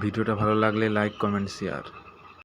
ভিডিওটা ভালো লাগলে লাইক কমেন্ট শেয়ার